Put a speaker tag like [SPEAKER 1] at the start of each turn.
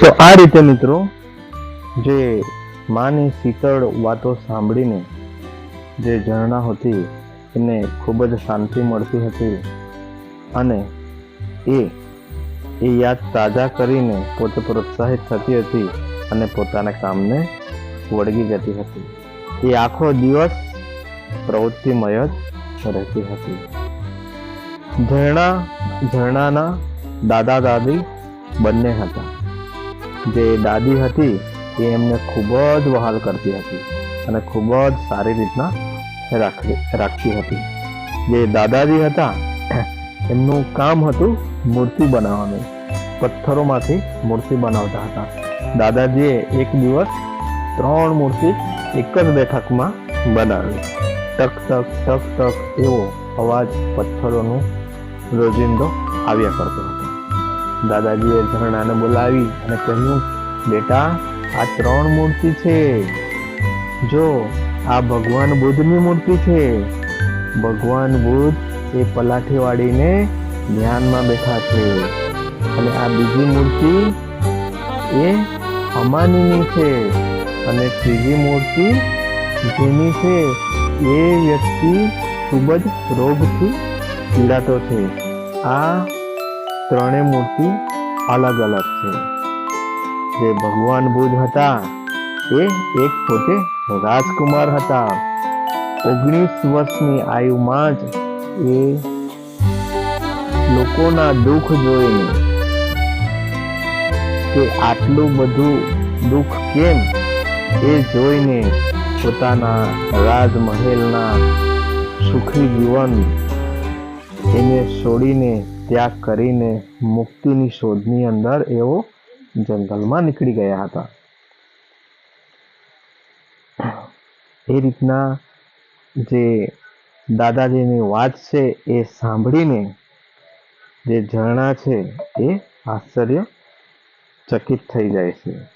[SPEAKER 1] તો આ રીતે મિત્રો, જે માની શીતળ વાતો સાંભળીને જે ઝરણા હતી, એને ખૂબ જ શાંતિ મળતી હતી અને એ એ યાદ તાજા કરીને પોતે પ્રોત્સાહિત થતી હતી અને પોતાના કામને વળગી જતી હતી. એ આખો દિવસ પ્રવૃત્તિમય જ રહેતી હતી. ઝરણા, ઝરણાના દાદા દાદી બંને હતા. જે દાદી હતી એ એમને ખૂબ જ વહાલ કરતી હતી અને ખૂબ જ સારી રીતના રાખી રાખતી હતી. જે દાદાજી હતા, એમનું કામ હતું મૂર્તિ બનાવવાનું. પથ્થરોમાંથી મૂર્તિ બનાવતા હતા. દાદાજીએ એક દિવસ ત્રણ મૂર્તિ એક જ બેઠકમાં બનાવી. ટક ટક ટક ટક એવો અવાજ પથ્થરોનો રોજિંદો આવ્યા કરતો દાદાજીએ ઝરણાને બોલાવી અને કહ્યું, બેટા, આ ત્રણ મૂર્તિ છે. જો, આ ભગવાન બુદ્ધની મૂર્તિ છે. ભગવાન બુદ્ધ એ પલાઠી વાળીને ધ્યાનમાં બેઠા છે અને આ બીજી મૂર્તિ એ અમાનીની છે અને ત્રીજી મૂર્તિ જેની છે એ વ્યક્તિ ખૂબ જ રોગથી પીડાતો છે. આ ત્રણેય મૂર્તિ અલગ અલગ છે. જે ભગવાન બુદ્ધ હતા એ એક પોતે રાજકુમાર હતા. ઓગણીસ વર્ષની આયુમાં જ એ લોકોના દુઃખ જોઈને કે આટલું બધું દુઃખ કેમ? એ જોઈને પોતાના રાજમહેલના સુખી જીવન એને છોડીને, ત્યાગ કરીને મુક્તિની શોધની અંદર એઓ જંગલમાં નીકળી ગયા હતા. એ રીતના જે દાદાજીની વાત છે એ સાંભળીને જે ઝરણા છે એ આશ્ચર્ય ચકિત થઈ જાય છે.